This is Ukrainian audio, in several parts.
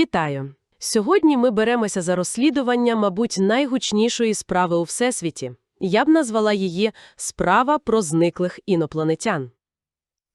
Вітаю! Сьогодні ми беремося за розслідування, мабуть, найгучнішої справи у Всесвіті. Я б назвала її «Справа про зниклих інопланетян».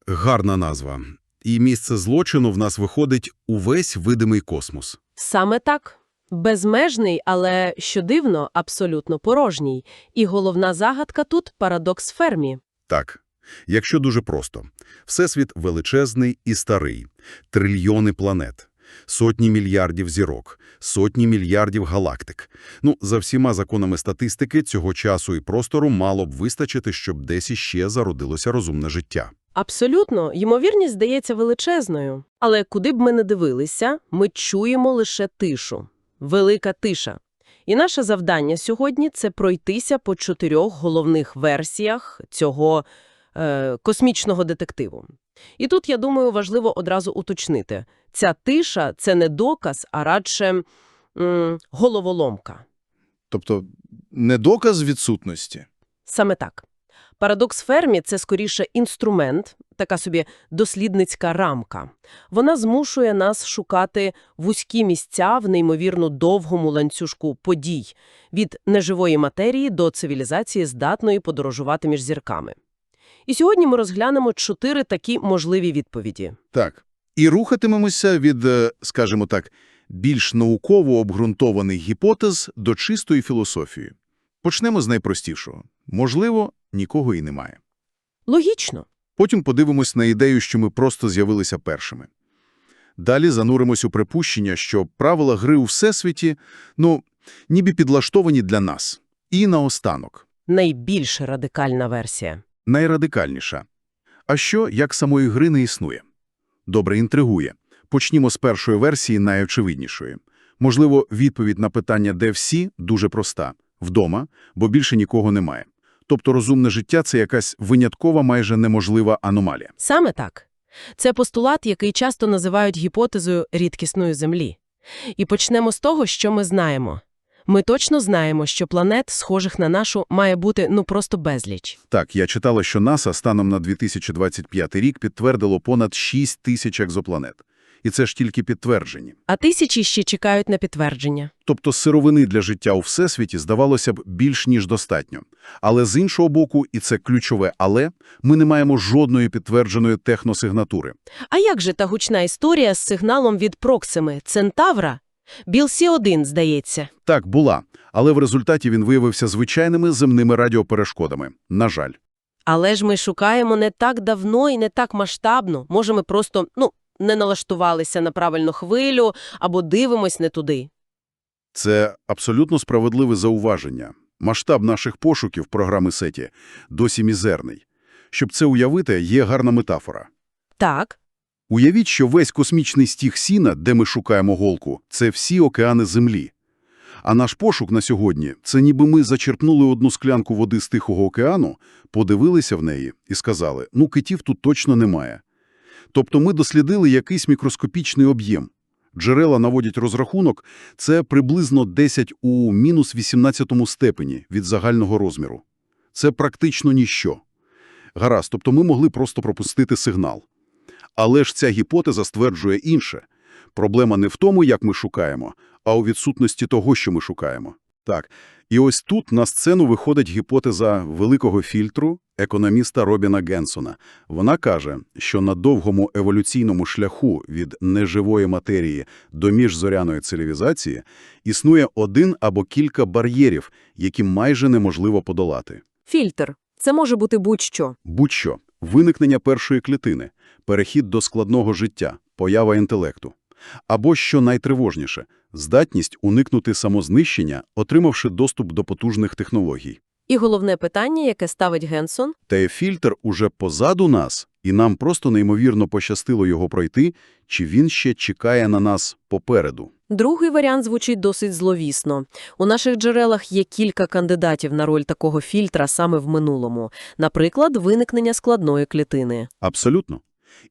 Гарна назва. І місце злочину в нас виходить увесь видимий космос. Саме так. Безмежний, але, що дивно, абсолютно порожній. І головна загадка тут – парадокс Фермі. Так, якщо дуже просто. Всесвіт величезний і старий. Трильйони планет. Сотні мільярдів зірок. Сотні мільярдів галактик. Ну, за всіма законами статистики, цього часу і простору мало б вистачити, щоб десь іще зародилося розумне життя. Абсолютно, ймовірність здається величезною. Але куди б ми не дивилися, ми чуємо лише тишу. Велика тиша. І наше завдання сьогодні – це пройтися по чотирьох головних версіях цього е, космічного детективу. І тут, я думаю, важливо одразу уточнити. Ця тиша – це не доказ, а радше м, головоломка. Тобто не доказ відсутності. Саме так. Парадокс Фермі – це скоріше інструмент, така собі дослідницька рамка. Вона змушує нас шукати вузькі місця в неймовірно довгому ланцюжку подій – від неживої матерії до цивілізації, здатної подорожувати між зірками. І сьогодні ми розглянемо чотири такі можливі відповіді. Так. І рухатимемося від, е, скажімо так, більш науково обґрунтованих гіпотез до чистої філософії. Почнемо з найпростішого. Можливо, нікого і немає. Логічно. Потім подивимось на ідею, що ми просто з'явилися першими. Далі зануримось у припущення, що правила гри у Всесвіті, ну, ніби підлаштовані для нас. І наостанок. Найбільш радикальна версія. Найрадикальніша. А що, як самої гри не існує? Добре, інтригує. Почнімо з першої версії, найочевиднішої. Можливо, відповідь на питання «де всі» дуже проста. Вдома, бо більше нікого немає. Тобто розумне життя – це якась виняткова, майже неможлива аномалія. Саме так. Це постулат, який часто називають гіпотезою рідкісної Землі. І почнемо з того, що ми знаємо. Ми точно знаємо, що планет, схожих на нашу, має бути ну просто безліч. Так, я читала, що НАСА станом на 2025 рік підтвердило понад 6 тисяч екзопланет. І це ж тільки підтверджені. А тисячі ще чекають на підтвердження. Тобто сировини для життя у Всесвіті, здавалося б, більш ніж достатньо. Але з іншого боку, і це ключове «але», ми не маємо жодної підтвердженої техносигнатури. А як же та гучна історія з сигналом від Проксими, Центавра? Білсі-1, здається. Так, була, але в результаті він виявився звичайними земними радіоперешкодами. На жаль. Але ж ми шукаємо не так давно і не так масштабно. Може, ми просто, ну, не налаштувалися на правильну хвилю або дивимось не туди. Це абсолютно справедливе зауваження. Масштаб наших пошуків програми Сеті досі мізерний. Щоб це уявити, є гарна метафора. Так, Уявіть, що весь космічний стіг Сіна, де ми шукаємо голку, це всі океани Землі. А наш пошук на сьогодні – це ніби ми зачерпнули одну склянку води з Тихого океану, подивилися в неї і сказали, ну китів тут точно немає. Тобто ми дослідили якийсь мікроскопічний об'єм. Джерела наводять розрахунок – це приблизно 10 у мінус 18 степені від загального розміру. Це практично ніщо. Гаразд, тобто ми могли просто пропустити сигнал. Але ж ця гіпотеза стверджує інше. Проблема не в тому, як ми шукаємо, а у відсутності того, що ми шукаємо. Так, і ось тут на сцену виходить гіпотеза великого фільтру економіста Робіна Генсона. Вона каже, що на довгому еволюційному шляху від неживої матерії до міжзоряної цивілізації існує один або кілька бар'єрів, які майже неможливо подолати. фільтр. Це може бути будь-що. Будь-що – виникнення першої клітини, перехід до складного життя, поява інтелекту. Або, що найтривожніше, здатність уникнути самознищення, отримавши доступ до потужних технологій. І головне питання, яке ставить Генсон й фільтр уже позаду нас, і нам просто неймовірно пощастило його пройти, чи він ще чекає на нас попереду. Другий варіант звучить досить зловісно. У наших джерелах є кілька кандидатів на роль такого фільтра саме в минулому. Наприклад, виникнення складної клітини. Абсолютно.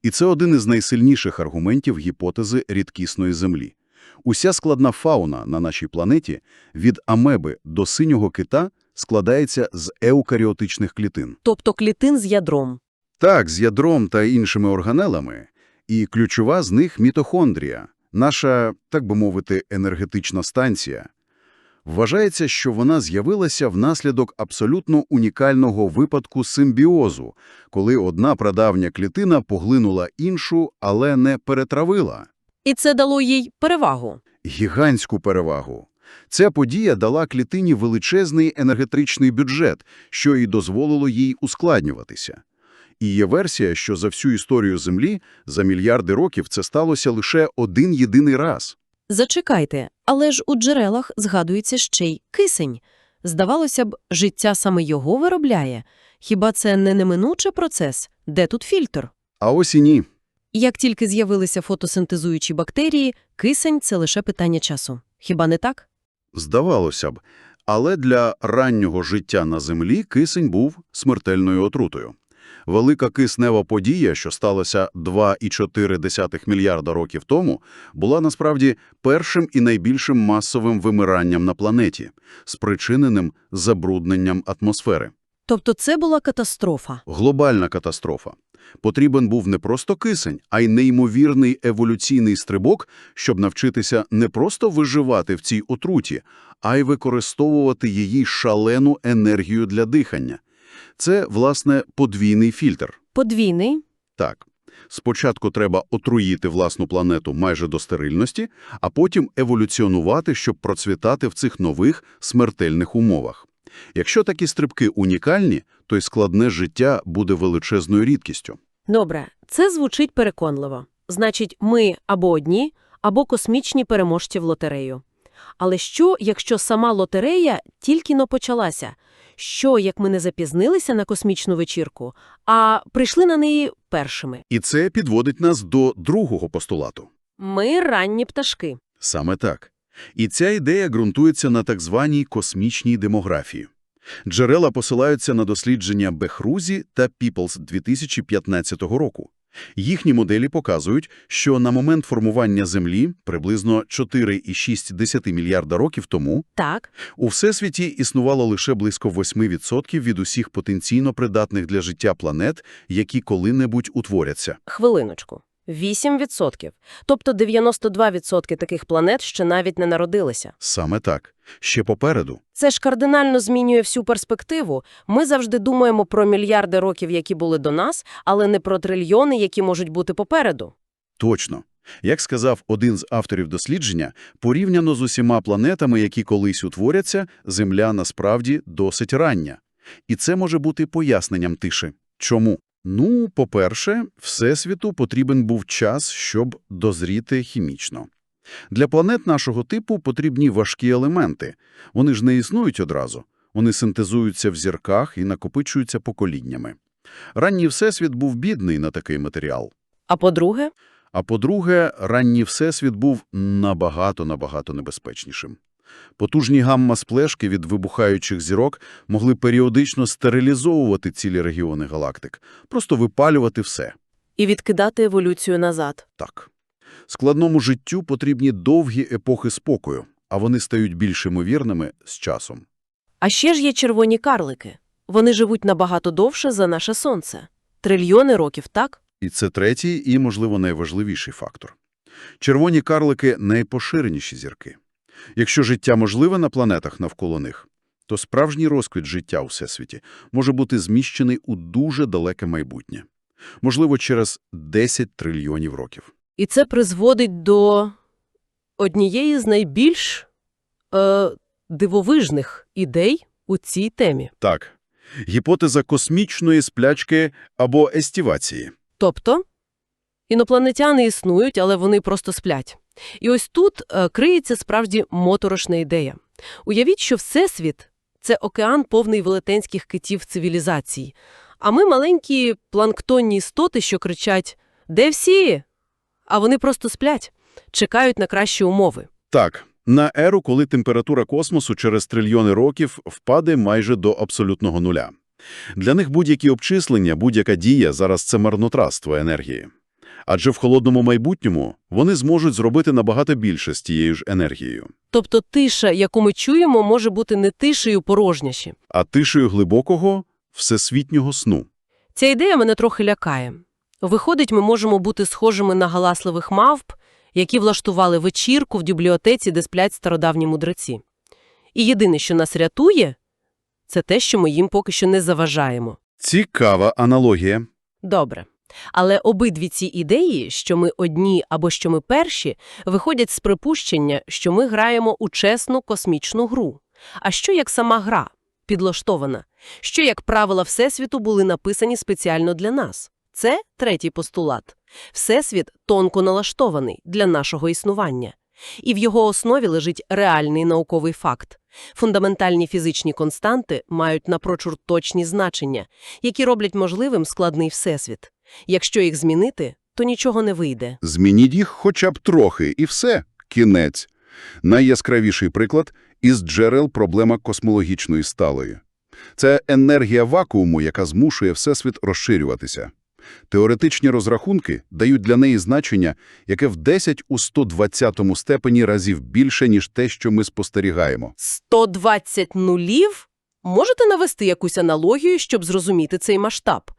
І це один із найсильніших аргументів гіпотези рідкісної Землі. Уся складна фауна на нашій планеті від амеби до синього кита складається з еукаріотичних клітин. Тобто клітин з ядром. Так, з ядром та іншими органелами. І ключова з них – мітохондрія. Наша, так би мовити, енергетична станція. Вважається, що вона з'явилася внаслідок абсолютно унікального випадку симбіозу, коли одна прадавня клітина поглинула іншу, але не перетравила. І це дало їй перевагу. Гігантську перевагу. Ця подія дала клітині величезний енергетичний бюджет, що і дозволило їй ускладнюватися. І є версія, що за всю історію Землі за мільярди років це сталося лише один єдиний раз. Зачекайте, але ж у джерелах згадується ще й кисень. Здавалося б, життя саме його виробляє. Хіба це не неминучий процес? Де тут фільтр? А ось і ні. Як тільки з'явилися фотосинтезуючі бактерії, кисень – це лише питання часу. Хіба не так? Здавалося б. Але для раннього життя на Землі кисень був смертельною отрутою. Велика киснева подія, що сталося 2,4 мільярда років тому, була насправді першим і найбільшим масовим вимиранням на планеті, спричиненим забрудненням атмосфери. Тобто це була катастрофа. Глобальна катастрофа. Потрібен був не просто кисень, а й неймовірний еволюційний стрибок, щоб навчитися не просто виживати в цій отруті, а й використовувати її шалену енергію для дихання. Це, власне, подвійний фільтр. Подвійний. Так, спочатку треба отруїти власну планету майже до стерильності, а потім еволюціонувати, щоб процвітати в цих нових смертельних умовах. Якщо такі стрибки унікальні, то й складне життя буде величезною рідкістю. Добре, це звучить переконливо. Значить, ми або одні, або космічні переможці в лотерею. Але що, якщо сама лотерея тільки-но почалася? Що, як ми не запізнилися на космічну вечірку, а прийшли на неї першими? І це підводить нас до другого постулату. Ми ранні пташки. Саме так. І ця ідея ґрунтується на так званій космічній демографії. Джерела посилаються на дослідження Бехрузі та Піплс 2015 року. Їхні моделі показують, що на момент формування Землі, приблизно 4,6 мільярда років тому, Так, у Всесвіті існувало лише близько 8% від усіх потенційно придатних для життя планет, які коли-небудь утворяться. хвилиночку. 8%. Тобто 92% таких планет ще навіть не народилися. Саме так. Ще попереду. Це ж кардинально змінює всю перспективу. Ми завжди думаємо про мільярди років, які були до нас, але не про трильйони, які можуть бути попереду. Точно. Як сказав один з авторів дослідження, порівняно з усіма планетами, які колись утворяться, Земля насправді досить рання. І це може бути поясненням тиші. Чому? Ну, по-перше, Всесвіту потрібен був час, щоб дозріти хімічно. Для планет нашого типу потрібні важкі елементи. Вони ж не існують одразу. Вони синтезуються в зірках і накопичуються поколіннями. Ранній Всесвіт був бідний на такий матеріал. А по-друге, А по-друге, ранній Всесвіт був набагато-набагато небезпечнішим. Потужні гамма-сплешки від вибухаючих зірок могли періодично стерилізовувати цілі регіони галактик, просто випалювати все. і відкидати еволюцію назад. Так. Складному життю потрібні довгі епохи спокою, а вони стають більш ймовірними з часом. А ще ж є червоні карлики. Вони живуть набагато довше за наше сонце. Трильйони років, так? І це третій і, можливо, найважливіший фактор. Червоні карлики – найпоширеніші зірки. Якщо життя можливе на планетах навколо них, то справжній розквіт життя у Всесвіті може бути зміщений у дуже далеке майбутнє. Можливо, через 10 трильйонів років. І це призводить до однієї з найбільш е, дивовижних ідей у цій темі. Так. Гіпотеза космічної сплячки або естівації. Тобто інопланетяни існують, але вони просто сплять. І ось тут е, криється справді моторошна ідея. Уявіть, що Всесвіт – це океан повний велетенських китів цивілізацій, а ми маленькі планктонні істоти, що кричать «Де всі?», а вони просто сплять, чекають на кращі умови. Так, на еру, коли температура космосу через трильйони років впаде майже до абсолютного нуля. Для них будь-які обчислення, будь-яка дія зараз – це марнотратство енергії. Адже в холодному майбутньому вони зможуть зробити набагато більше з тією ж енергією. Тобто тиша, яку ми чуємо, може бути не тишею порожнячі. А тишею глибокого, всесвітнього сну. Ця ідея мене трохи лякає. Виходить, ми можемо бути схожими на галасливих мавп, які влаштували вечірку в бібліотеці, де сплять стародавні мудреці. І єдине, що нас рятує, це те, що ми їм поки що не заважаємо. Цікава аналогія. Добре. Але обидві ці ідеї, що ми одні або що ми перші, виходять з припущення, що ми граємо у чесну космічну гру. А що як сама гра, підлаштована? Що як правила Всесвіту були написані спеціально для нас? Це третій постулат. Всесвіт тонко налаштований для нашого існування. І в його основі лежить реальний науковий факт. Фундаментальні фізичні константи мають напрочуд точні значення, які роблять можливим складний всесвіт. Якщо їх змінити, то нічого не вийде. Змініть їх хоча б трохи, і все. Кінець. Найяскравіший приклад – із джерел проблема космологічної сталої. Це енергія вакууму, яка змушує Всесвіт розширюватися. Теоретичні розрахунки дають для неї значення, яке в 10 у 120 степені разів більше, ніж те, що ми спостерігаємо. 120 нулів? Можете навести якусь аналогію, щоб зрозуміти цей масштаб?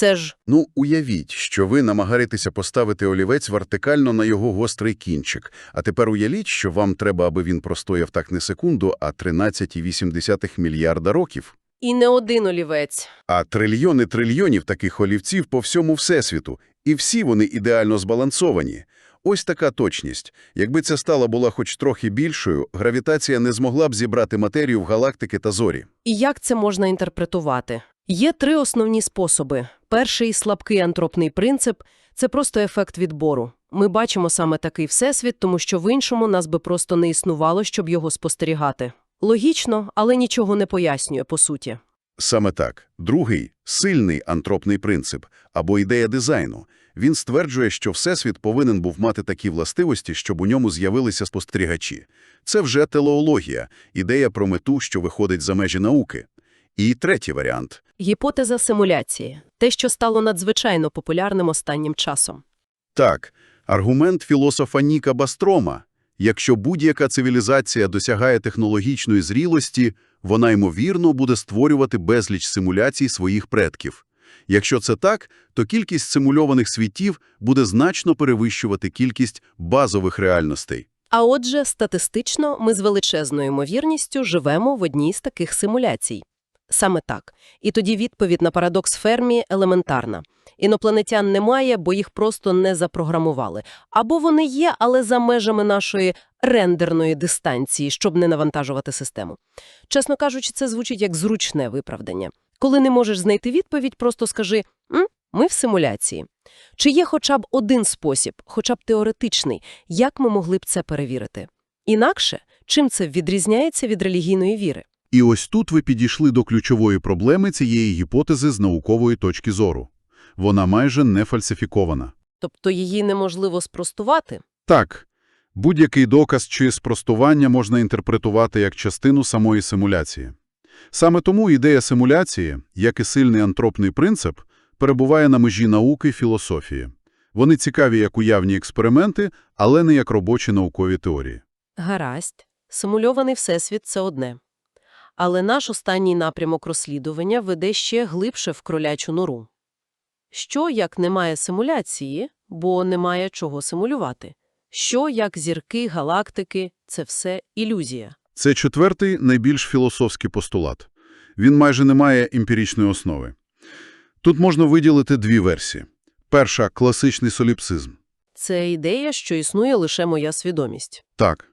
Це ж Ну, уявіть, що ви намагаєтеся поставити олівець вертикально на його гострий кінчик, а тепер уявіть, що вам треба, аби він простояв так не секунду, а 13,8 мільярда років. і не один олівець. А трильйони трильйонів таких олівців по всьому Всесвіту, і всі вони ідеально збалансовані. Ось така точність. Якби ця стала була хоч трохи більшою, гравітація не змогла б зібрати матерію в галактики та зорі. І як це можна інтерпретувати? Є три основні способи. Перший – слабкий антропний принцип – це просто ефект відбору. Ми бачимо саме такий всесвіт, тому що в іншому нас би просто не існувало, щоб його спостерігати. Логічно, але нічого не пояснює, по суті. Саме так. Другий – сильний антропний принцип, або ідея дизайну. Він стверджує, що Всесвіт повинен був мати такі властивості, щоб у ньому з'явилися спостерігачі. Це вже телеологія, ідея про мету, що виходить за межі науки. І третій варіант. Гіпотеза симуляції – те, що стало надзвичайно популярним останнім часом. Так, аргумент філософа Ніка Бастрома. Якщо будь-яка цивілізація досягає технологічної зрілості, вона, ймовірно, буде створювати безліч симуляцій своїх предків. Якщо це так, то кількість симульованих світів буде значно перевищувати кількість базових реальностей. А отже, статистично ми з величезною ймовірністю живемо в одній з таких симуляцій. Саме так. І тоді відповідь на парадокс Фермі елементарна. Інопланетян немає, бо їх просто не запрограмували. Або вони є, але за межами нашої рендерної дистанції, щоб не навантажувати систему. Чесно кажучи, це звучить як зручне виправдання. Коли не можеш знайти відповідь, просто скажи «М? «Ми в симуляції». Чи є хоча б один спосіб, хоча б теоретичний, як ми могли б це перевірити? Інакше, чим це відрізняється від релігійної віри? І ось тут ви підійшли до ключової проблеми цієї гіпотези з наукової точки зору. Вона майже не фальсифікована. Тобто її неможливо спростувати? Так, будь-який доказ чи спростування можна інтерпретувати як частину самої симуляції. Саме тому ідея симуляції, як і сильний антропний принцип, перебуває на межі науки і філософії. Вони цікаві як уявні експерименти, але не як робочі наукові теорії. Гаразд. Симульований всесвіт – це одне. Але наш останній напрямок розслідування веде ще глибше в кролячу нору. Що, як немає симуляції, бо немає чого симулювати? Що, як зірки, галактики – це все ілюзія? Це четвертий, найбільш філософський постулат. Він майже не має емпіричної основи. Тут можна виділити дві версії. Перша – класичний соліпсизм. Це ідея, що існує лише моя свідомість. Так,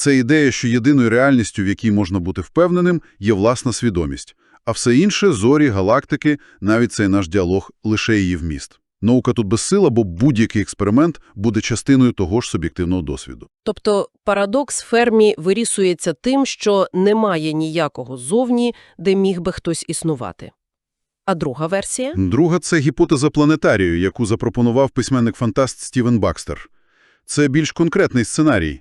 це ідея, що єдиною реальністю, в якій можна бути впевненим, є власна свідомість. А все інше – зорі, галактики, навіть цей наш діалог – лише її вміст. Наука тут безсила, бо будь-який експеримент буде частиною того ж суб'єктивного досвіду. Тобто парадокс Фермі вирісується тим, що немає ніякого зовні, де міг би хтось існувати. А друга версія? Друга – це гіпотеза планетарію, яку запропонував письменник-фантаст Стівен Бакстер. Це більш конкретний сценарій.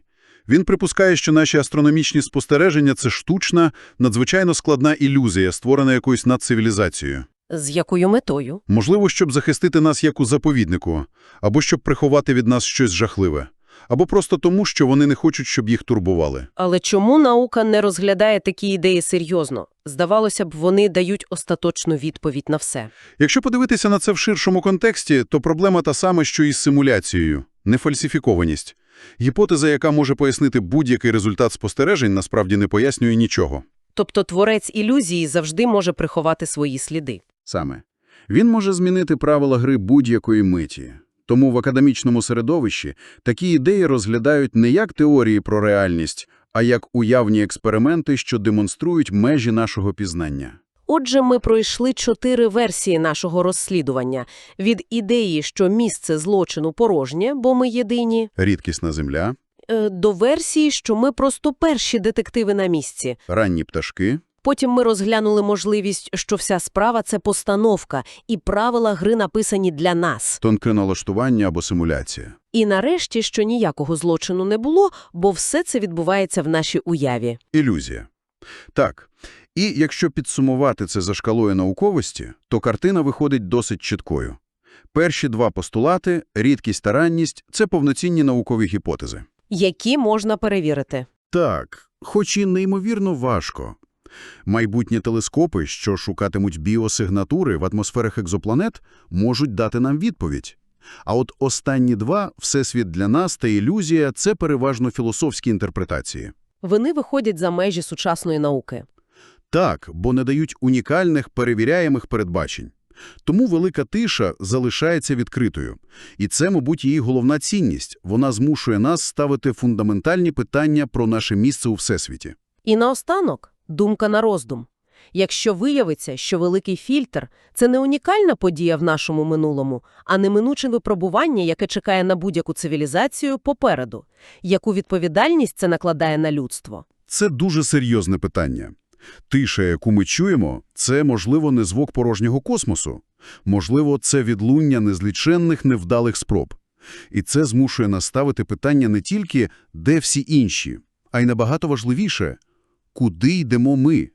Він припускає, що наші астрономічні спостереження – це штучна, надзвичайно складна ілюзія, створена якоюсь надцивілізацією. З якою метою? Можливо, щоб захистити нас як у заповіднику, або щоб приховати від нас щось жахливе, або просто тому, що вони не хочуть, щоб їх турбували. Але чому наука не розглядає такі ідеї серйозно? Здавалося б, вони дають остаточну відповідь на все. Якщо подивитися на це в ширшому контексті, то проблема та сама, що і з симуляцією – нефальсифікованість. Гіпотеза, яка може пояснити будь-який результат спостережень, насправді не пояснює нічого. Тобто творець ілюзії завжди може приховати свої сліди. Саме. Він може змінити правила гри будь-якої миті. Тому в академічному середовищі такі ідеї розглядають не як теорії про реальність, а як уявні експерименти, що демонструють межі нашого пізнання. Отже, ми пройшли чотири версії нашого розслідування. Від ідеї, що місце злочину порожнє, бо ми єдині, Рідкісна земля, е, до версії, що ми просто перші детективи на місці. ранні пташки, Потім ми розглянули можливість, що вся справа – це постановка, і правила гри написані для нас. тонке налаштування або симуляція. І нарешті, що ніякого злочину не було, бо все це відбувається в нашій уяві. Ілюзія. Так. І якщо підсумувати це за шкалою науковості, то картина виходить досить чіткою. Перші два постулати – рідкість та ранність – це повноцінні наукові гіпотези. Які можна перевірити. Так, хоч і неймовірно важко. Майбутні телескопи, що шукатимуть біосигнатури в атмосферах екзопланет, можуть дати нам відповідь. А от останні два – Всесвіт для нас та ілюзія – це переважно філософські інтерпретації. Вони виходять за межі сучасної науки. Так, бо не дають унікальних, перевіряємих передбачень. Тому велика тиша залишається відкритою. І це, мабуть, її головна цінність. Вона змушує нас ставити фундаментальні питання про наше місце у Всесвіті. І наостанок – думка на роздум. Якщо виявиться, що великий фільтр – це не унікальна подія в нашому минулому, а неминуче випробування, яке чекає на будь-яку цивілізацію попереду, яку відповідальність це накладає на людство? Це дуже серйозне питання. Тиша, яку ми чуємо, це, можливо, не звук порожнього космосу. Можливо, це відлуння незліченних невдалих спроб. І це змушує нас ставити питання не тільки «де всі інші?», а й набагато важливіше – куди йдемо ми?